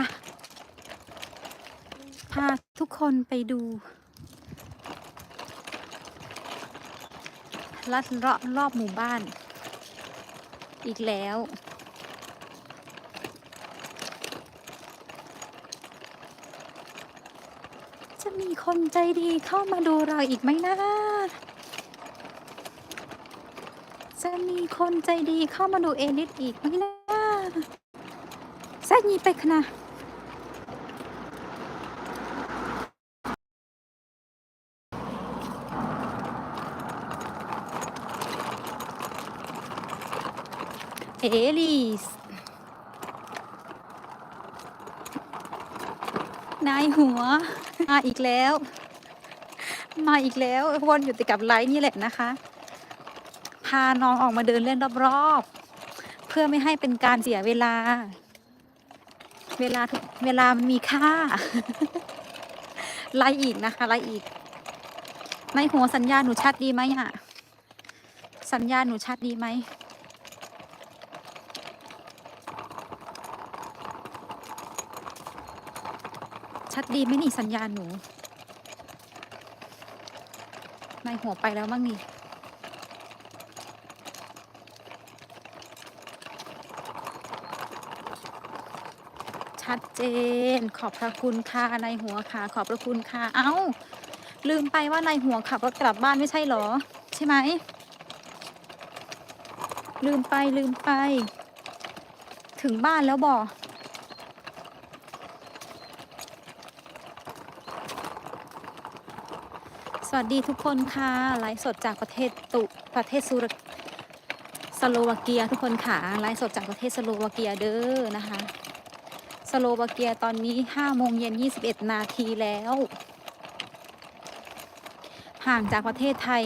ะ พาทุกคนไปดู ลัดเลาะรอบหมู่บ้าน อีกแล้ว จะมีคนใจดีเข้ามาดูเราอีกไหมนะจะมีคนใจดีเข้ามาดูเอลิสอีกไหมนะแซ ดยีไปคณะเอลิสนายหัว มาอีกแล้ว มาอีกแล้ววนอยู่ติดกับไลท์นี่แหละนะคะ พาน้องออกมาเดินเล่นรอบๆ เพื่อไม่ให้เป็นการเสียเวลา เวลาเวลามันมีค่า ไล่อีกนะคะ ไล่อีกในหัวสัญญาณหนูชัดดีไหมอะสัญญาณหนูชัดดีไหม ชัดดีไหมนี่สัญญาณหนูในหัวไปแล้วบ้างนี่ชัดเจน ขอบพระคุณค่ะในหัวค่ะ ขอบพระคุณค่ะ เอ้า ลืมไปว่าในหัวขับรถกลับบ้านไม่ใช่หรอ ใช่ไหม ลืมไปลืมไป ถึงบ้านแล้วบอก ส วัสดีทุกคนค่ะ ไลฟ์สดจากประเทศตุประเทศสุรสโลวาเกียทุกคนค่ะ ไลฟ์สดจากประเทศสโลวาเกียเด้อนะคะ สโลวาเกียตอนนี้5โมงเย็น21นาทีแล้ว ห่างจากประเทศไทย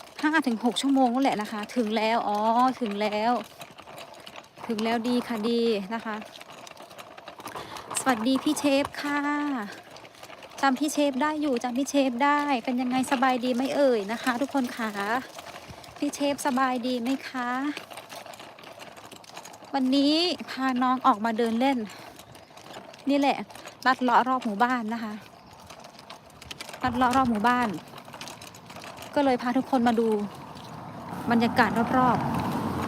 5-6ชั่วโมงนั่นแหละนะคะ ถึงแล้ว อ๋อ ถึงแล้ว ถึงแล้วดีค่ะดีนะคะ สวัสดีพี่เชฟค่ะ จำพี่เชฟได้อยู่จำพี่เชฟได้เป็นยังไงสบายดีไหมเอ่ยนะคะ ทุกคนคะพี่เชฟสบายดีไหมคะ วันนี้พาน้องออกมาเดินเล่น นี่แหละลัดเลาะรอบหมู่บ้านนะคะลัดเลาะรอบหมู่บ้าน ก็เลยพาทุกคนมาดูบรรยากาศรอบ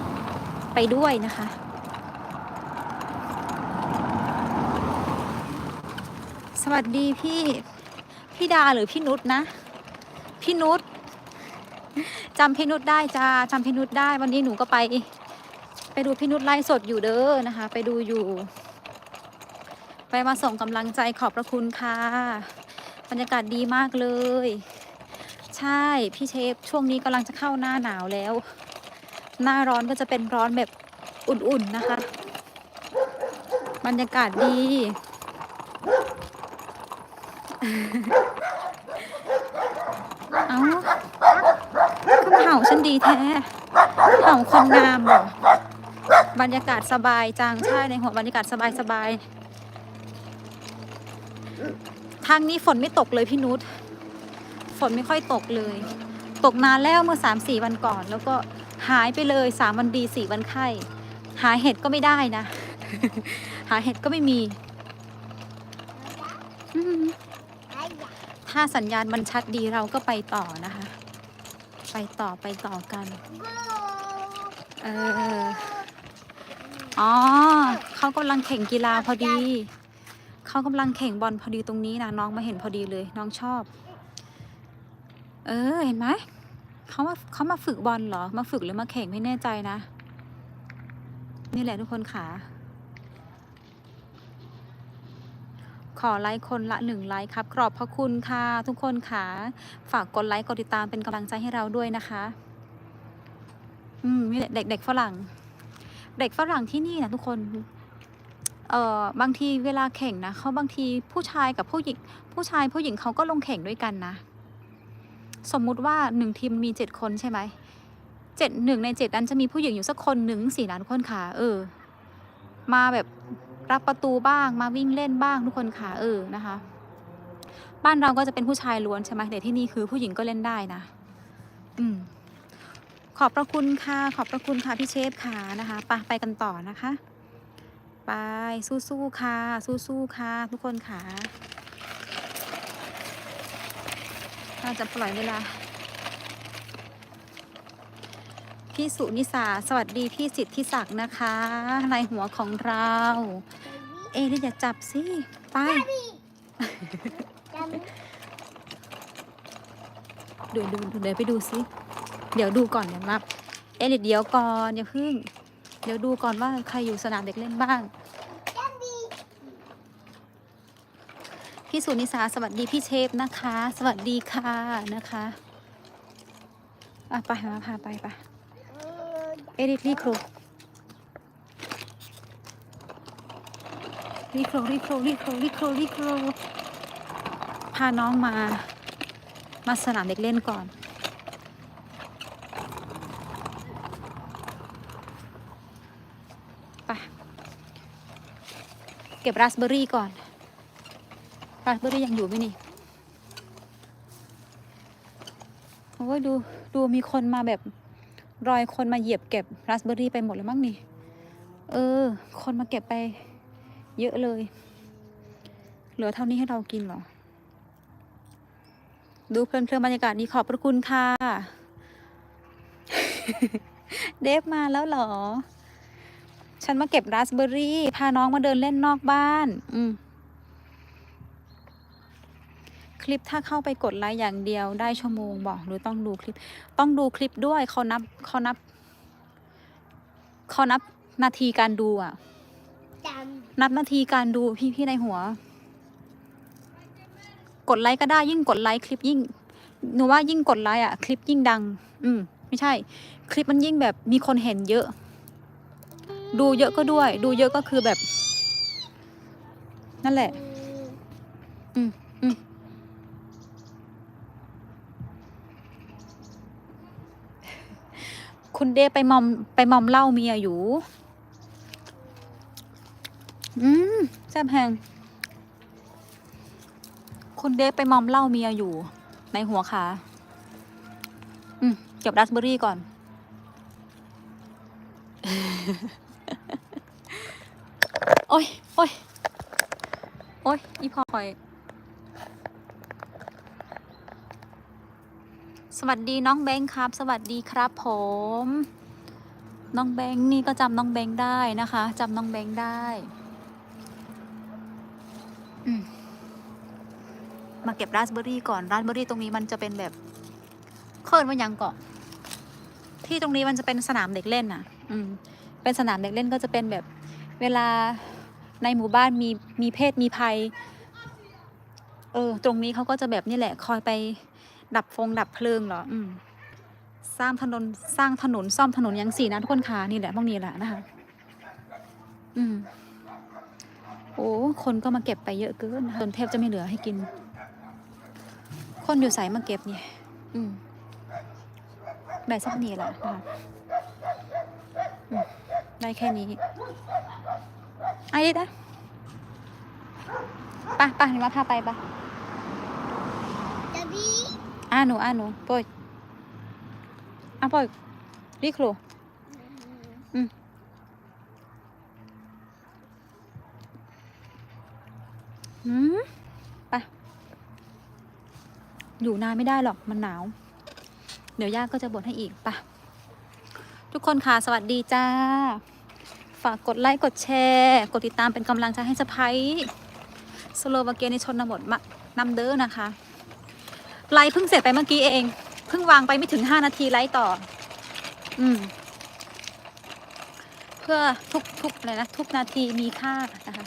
ๆไปด้วยนะคะ วัสดีพี่พี่ดาหรือพี่นุชนะ พี่นุชจำพี่นุชได้จ้าจำพี่นุชได้ วันนี้หนูก็ไป ไปดูพี่นุชไลฟ์สดอยู่เด้อนะคะ ไปดูอยู่ ไปมาส่งกำลังใจขอบพระคุณค่ะ บรรยากาศดีมากเลย ใช่พี่เชฟช่วงนี้กำลังจะเข้าหน้าหนาวแล้ว หน้าร้อนก็จะเป็นร้อนแบบอุ่นๆนะคะ บรรยากาศดี เอาก็เห่าฉันดีแท้ เห่าคนงามเหรอบรรยากาศสบายจัง ใช่ในหัวบรรยากาศสบายสบายทางนี้ฝนไม่ตกเลยพี่นุช ฝนไม่ค่อยตกเลย ตกนานแล้วเมื่อสามสี่วันก่อน แล้วก็หายไปเลยสามวันดีสี่วันไข้ หาเห็ดก็ไม่ได้นะ หาเห็ดก็ไม่มีอืม ถ้าสัญญาณมันชัดดีเราก็ไปต่อนะคะ ไปต่อไปต่อกัน เออ อ๋อ เขากำลังแข่งกีฬาพอดี เขากำลังแข่งบอลพอดีตรงนี้นะน้องมาเห็นพอดีเลย น้องชอบ เออ เห็นไหม เขามาเขามาฝึกบอลเหรอ มาฝึกหรือมาแข่งไม่แน่ใจนะ นี่แหละทุกคนค่ะ ขอไลค์คนละหนึ่งไลค์ครับขอบพระคุณค่ะทุกคนค่ะ ฝากกดไลค์กดติดตามเป็นกำลังใจให้เราด้วยนะคะ อืมเด็กเด็กฝรั่ง เด็กฝรั่งที่นี่นะทุกคนเอ่อบางทีเวลาแข่งนะเขาบางทีผู้ชายกับผู้หญิงผู้ชายผู้หญิงเขาก็ลงแข่งด้วยกันนะ สมมุติว่าหนึ่งทีมมีเจ็ดคนใช่ไหมเจ็ดหนึ่งในเจ็ดนั้นจะมีผู้หญิงอยู่สักคนหนึ่งสี่นะทุกคนค่ะ เออ มาแบบ รับประตูบ้างมาวิ่งเล่นบ้างทุกคนค่ะเออนะคะ บ้านเราก็จะเป็นผู้ชายล้วนใช่ไหมแต่ที่นี่คือผู้หญิงก็เล่นได้นะ อืมขอบพระคุณค่ะ ขอบพระคุณค่ะพี่เชฟค่ะนะคะไปไปกันต่อนะคะ ไปสู้ๆค่ะ สู้ๆค่ะ ทุกคนค่ะเราจะปล่อยเวลาพี่สุนิสา สวัสดีพี่สิทธิศักดิ์นะคะในหัวของเรา เอ๊ะอย่าจับสิ ไป เดี๋ยวดูเดี๋ยวไปดูซิเดี๋ยวดูก่อนเดี๋ยวนับ เอ๊ะเดี๋ยวก่อนอย่าพึ่ง เดี๋ยวดูก่อนว่าใครอยู่สนามเด็กเล่นบ้าง พี่สุนิสาสวัสดีพี่เชฟนะคะ สวัสดีค่ะนะคะอะไปมาพาไปไปเอริทรีโคร รีโครรีโครรีโครรีโครรีโครพาน้องมา มาสนามเด็กเล่นก่อนไปเก็บราสเบอร์รี่ก่อน ราสเบอร์รี่ยังอยู่ไหมนี่ โอ้ยดู ดูมีคนมาแบบรอยคนมาเหยียบเก็บราสเบอร์รี่ไปหมดเลยมั้งนี่ เออ คนมาเก็บไป เยอะเลย เหลือเท่านี้ให้เรากินเหรอ ดูเพลินเพลินบรรยากาศดีขอบพระคุณค่ะ เดฟมาแล้วเหรอ ฉันมาเก็บราสเบอร์รี่ พาน้องมาเดินเล่นนอกบ้าน อืมคลิปถ้าเข้าไปกดไลค์อย่างเดียวได้ชั่วโมงบอกหรือต้องดูคลิป ต้องดูคลิปด้วยเขานับเขานับเขานับนาทีการดูอะ นับนาทีการดูพี่พี่ในหัว กดไลค์ก็ได้ยิ่งกดไลค์คลิปยิ่งหนูว่ายิ่งกดไลค์อะ คลิปยิ่งดัง อืมไม่ใช่ คลิปมันยิ่งแบบมีคนเห็นเยอะ ดูเยอะก็ด้วย ดูเยอะก็คือแบบ นั่นแหละ อืมอืมคุณเดไปมอมไปมอมเหล้าเมียอยู่ อืมแซ่บแหงคุณเดไปมอมเหล้าเมียอยู่ ในหัวขา อืมเก็บราสเบอรี่ก่อน โอ้ยโอ้ยโอ้ยอีพอย สวัสดีน้องแบงค์ครับ สวัสดีครับผม น้องแบงค์นี่ก็จำน้องแบงค์ได้นะคะจำน้องแบงค์ได้ อืม มาเก็บราสเบอร์รี่ก่อนราสเบอร์รี่ตรงนี้มันจะเป็นแบบเคลื่อนว่ายังเกาะที่ตรงนี้มันจะเป็นสนามเด็กเล่นน่ะ อืม เป็นสนามเด็กเล่นก็จะเป็นแบบเวลาในหมู่บ้านมีมีเพศมีภัย เออ ตรงนี้เขาก็จะแบบนี่แหละ คอยไปดับฟงดับเพลิงเหรอ อืม สร้างถนนสร้างถนนซ่อมถนนยังสี่นะทุกคนค่ะนี่แหละพวกนี้แหละนะคะ อืม โอ้ คนก็มาเก็บไปเยอะเกินจนแทบจะไม่เหลือให้กิน คนอยู่ใสมาเก็บเนี่ยอืมได้สักนี้แหละนะคะอืมได้แค่นี้ไอ้ดินะไปไปหนูมาพาไปปะอ่าหนูอ่าหนูปอยอะปอยรีโครอืมอืมไป อยู่นานไม่ได้หรอกมันหนาว เดี๋ยวย่าก็จะบ่นให้อีกปะทุกคนค่ะสวัสดีจ้า ฝากกดไลค์กดแชร์ กดติดตามเป็นกำลังใจให้สะพ้ายสโลวาเกียในชนบทมานำเด้อนะคะ ไลฟ์เพิ่งเสร็จไปเมื่อกี้เองเพิ่งวางไปไม่ถึง5นาทีไลฟ์ต่อ อืม เพื่อทุกทุกอะไรนะทุกนาทีมีค่านะคะ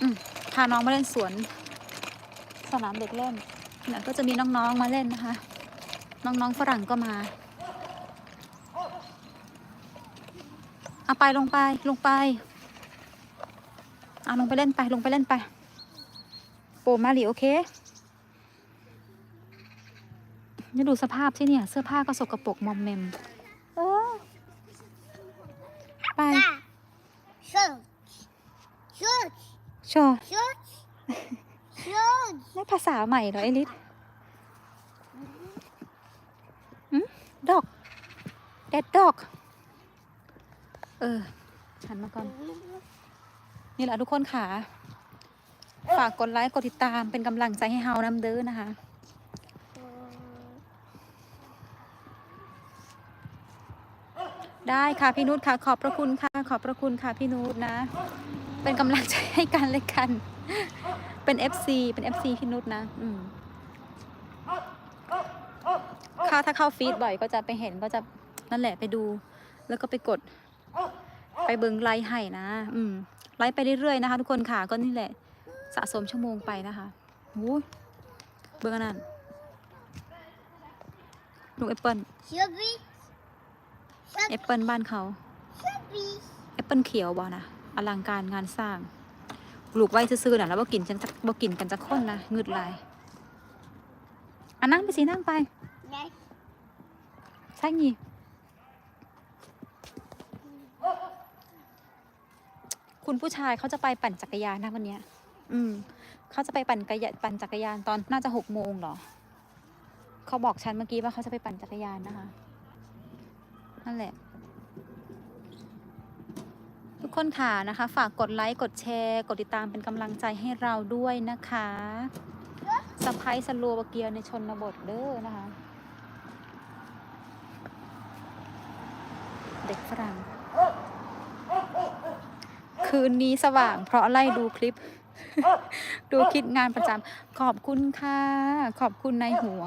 อืมพาน้องมาเล่นสวน สนามเด็กเล่น แล้วก็จะมีน้องๆมาเล่นนะคะ น้องๆฝรั่งก็มาเอาไปลงไปลงไปเอาลงไปเล่นไปลงไปเล่นไป โปมาหลีโอเคนี่ดูสภาพที่เนี่ย เสื้อผ้าก็สกปรกมอมเมมเออไป Shoot. Shoot. โชว์ Shoot. Shoot. นี่ภาษา ใหม่เหรอไอริสดอกแดดดอก เออหันมาก่อน นี่แหละทุกคนค่ะ ฝากกดไลค์ กดติดตามเป็นกำลังใจให้เฮานำเด้อนะคะได้ค่ะพี่นุชค่ะ ขอบพระคุณค่ะ ขอบพระคุณค่ะพี่นุชนะ เป็นกำลังใจให้กันเลยกัน เป็น FC เป็น FC พี่นุชนะ อืมค่ะถ้าเข้าฟีดบ่อยก็จะไปเห็นก็จะนั่นแหละไปดู แล้วก็ไปกด ไปเบิงไลค์ให้นะ อืม ไลค์ไปเรื่อยๆนะคะ ทุกคนค่ะ ก็นี่แหละ สะสมชั่วโมงไปนะคะโอ้ยเบิงอันนั้นลูกแอปเปิล Shubi. แอปเปิลบ้านเขา Shubi. แอปเปิลเขียวบ่นะ อลังการงานสร้างปลูกไว้ซื่อๆน่ะแล้วบ่กินจังจักบ่กินกันจักคนนะงึดหลายอันนั่งไปสินั่งไป Yes. ใช่งี้คุณผู้ชายเขาจะไปปั่นจักรยานนะวันเนี้ย อืม เขาจะไปปั่นกระยะปั่นจักรยานตอนน่าจะหกโมงเหรอ เขาบอกฉันเมื่อกี้ว่าเขาจะไปปั่นจักรยานนะคะ นั่นแหละ ทุกคนค่ะนะคะ ฝากกดไลค์กดแชร์ กดติดตามเป็นกำลังใจให้เราด้วยนะคะสไปสโลวาเกียในชนบทเด้อนะคะ เด็กฝรั่งคืนนี้สว่างเพราะไล่ดูคลิป ดูคลิปงานประจำขอบคุณค่ะ ขอบคุณในหัว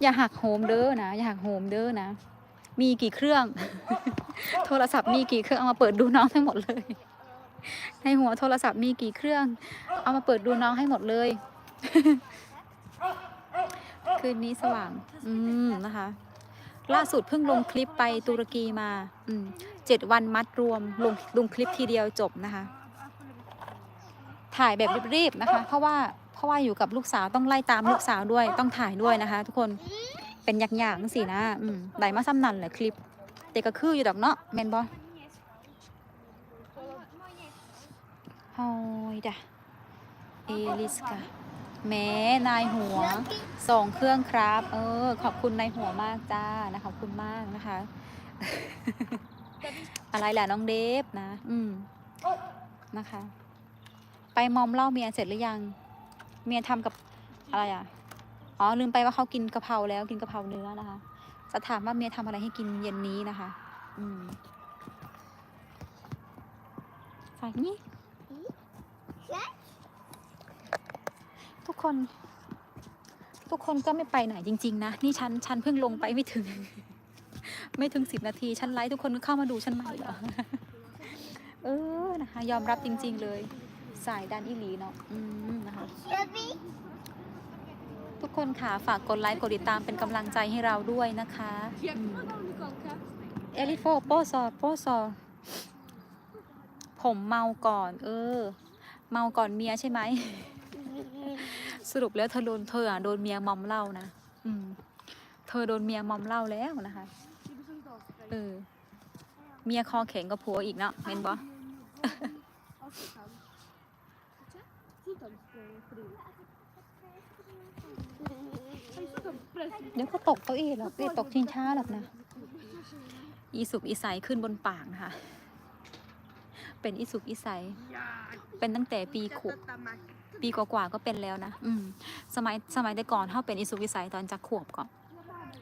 อย่าหักโหมเด้อนะ อย่าหักโหมเด้อนะ มีกี่เครื่อง โทรศัพท์มีกี่เครื่องเอามาเปิดดูน้องให้หมดเลย ในหัวโทรศัพท์มีกี่เครื่อง เอามาเปิดดูน้องให้หมดเลย คืนนี้สว่าง อืมนะคะ ล่าสุดเพิ่งลงคลิปไปตุรกีมา อืมเจ็ดวันมัดรวมลงลงคลิปทีเดียวจบนะคะ ถ่ายแบบรีบๆนะคะ เพราะว่าเพราะว่าอยู่กับลูกสาวต้องไล่ตามลูกสาวด้วยต้องถ่ายด้วยนะคะ ทุกคน เป็นยากๆสินะอืมได้มาซ้ำนันเลยคลิป แต่ก็คืออยู่ดอกเนาะแมนบอฮอยดะเอลิสกาแม้นายหัวส่งเครื่องครับ เออ ขอบคุณนายหัวมากจ้านะขอบคุณมากนะคะ อะไรแหละน้องเดฟนะ อืมนะคะ ไปมอมเหล่าเมียเสร็จหรือยัง เมียทำกับอะไรอะ อ๋อลืมไปว่าเขากินกะเพราแล้วกินกะเพราเนื้อนะคะ จะถามว่าเมียทำอะไรให้กินเย็นนี้นะคะ อืมฝากนี้ทุกคน ทุกคนก็ไม่ไปไหนจริง ๆ นะ นี่ฉันฉันเพิ่งลงไปไม่ถึง ไม่ถึงสิบนาที ฉันไลฟ์ทุกคนก็เข้ามาดูฉันใหม่เหรอเออนะคะ ยอมรับจริง ๆ เลย สายดันอีหลีเนาะอืมนะคะ ทุกคนค่ะ ฝากกดไลค์ กดติดตามเป็นกำลังใจให้เราด้วยนะคะอืมเอลิโฟโปซอโปซอผมเมาก่อน เออ เมาก่อนเมียใช่ไหม สรุปแล้วเธอโดนเธออะโดนเมียมอมเหล้านะอืม เธอโดนเมียมอมเหล้าแล้วนะคะ เออ เมียคอแข็งกับผัวอีกเนาะเห็นบ่ เดี๋ยวก็ตกเก้าอี้หรอกเอ้ยตกชิงช้าหรอกนะ อีสุกอีใสขึ้นบนปากนะคะ เป็นอีสุกอีใส เป็นตั้งแต่ปีขวบปีกว่าๆก็เป็นแล้วนะ อืม สมัยสมัยแต่ก่อนเท่าเป็นอีสุกอีใสตอนจักขวบก่อน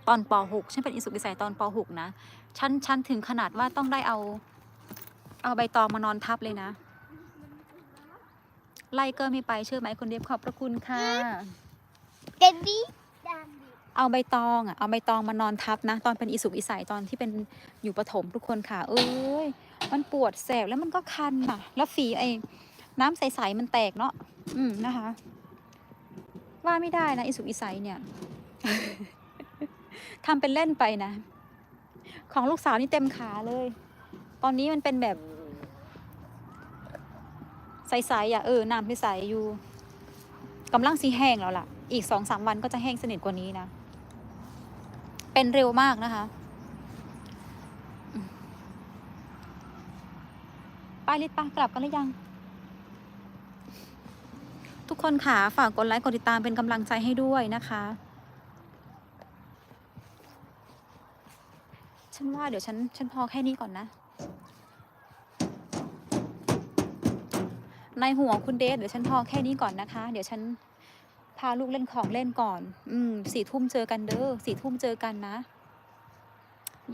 ตอนป .6 ฉันเป็นอีสุกอีใสตอนป .6 นะ ฉัน ฉันถึงขนาดว่าต้องได้เอา เอาใบตองมานอนทับเลยนะ ไล่เกอร์ไม่ไปเชื่อไหมคนเดียบขอบพระคุณค่ะ Daddy. เอาใบตองอะเอาใบตองมานอนทับนะ ตอนเป็นอีสุกอีใสตอนที่เป็นอยู่ประถมทุกคนค่ะ เอ้ยมันปวดแสบแล้วมันก็คันอะ แล้วฝีไอ้น้ำใสๆมันแตกเนาะอืมนะคะ ว่าไม่ได้นะอีสุกอีใสเนี่ย ทำเป็นเล่นไปนะ ของลูกสาวนี่เต็มขาเลย ตอนนี้มันเป็นแบบ ใสๆอะเออน้ำใสๆอยู่กำลังสีแห้งแล้วล่ะ อีกสองสามวันก็จะแห้งสนิทกว่านี้นะ เป็นเร็วมากนะคะ ไปลิตปะกลับกันหรือยัง ทุกคนค่ะฝากกดไลค์กดติดตามเป็นกำลังใจให้ด้วยนะคะ ฉันว่าเดี๋ยวฉันฉันพอแค่นี้ก่อนนะ ในหัวคุณเดทเดี๋ยวฉันพอแค่นี้ก่อนนะคะ เดี๋ยวฉันพาลูกเล่นของเล่นก่อน อืมสี่ทุ่มเจอกันเด้อสี่ทุ่มเจอกันนะ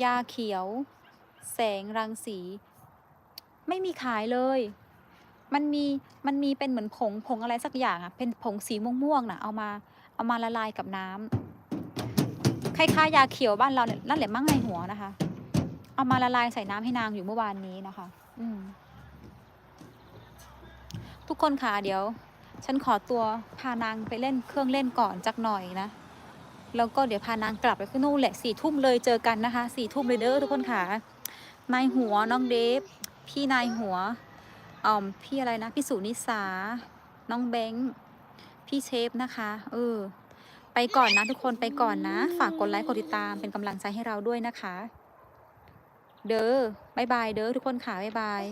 ยาเขียว แสงรังสี ไม่มีขายเลย มันมีมันมีเป็นเหมือนผงผงอะไรสักอย่างอะเป็นผงสีม่วงๆนะเอามา เอามาละลายกับน้ำคล้ายๆยาเขียวบ้านเราเนี่ยนั่นแหละมั่งในหัวนะคะ เอามาละลายใส่น้ำให้นางอยู่เมื่อวานนี้นะคะ อืม ทุกคนค่ะเดี๋ยว ฉันขอตัวพานางไปเล่นเครื่องเล่นก่อนจักหน่อยนะ แล้วก็เดี๋ยวพานางกลับไปขึ้นนู่นแหละสี่ทุ่มเลยเจอกันนะคะสี่ทุ่มเลยเด้อทุกคนค่ะนายหัวน้องเดฟพี่นายหัวอ่อมพี่อะไรนะพี่สุนิสา น้องเบงค์พี่เชฟนะคะเออไปก่อนนะทุกคนไปก่อนนะ ฝากกดไลค์กดติดตามเป็นกำลังใจให้เราด้วยนะคะ เด้อบายบายเด้อทุกคนค่ะบายบาย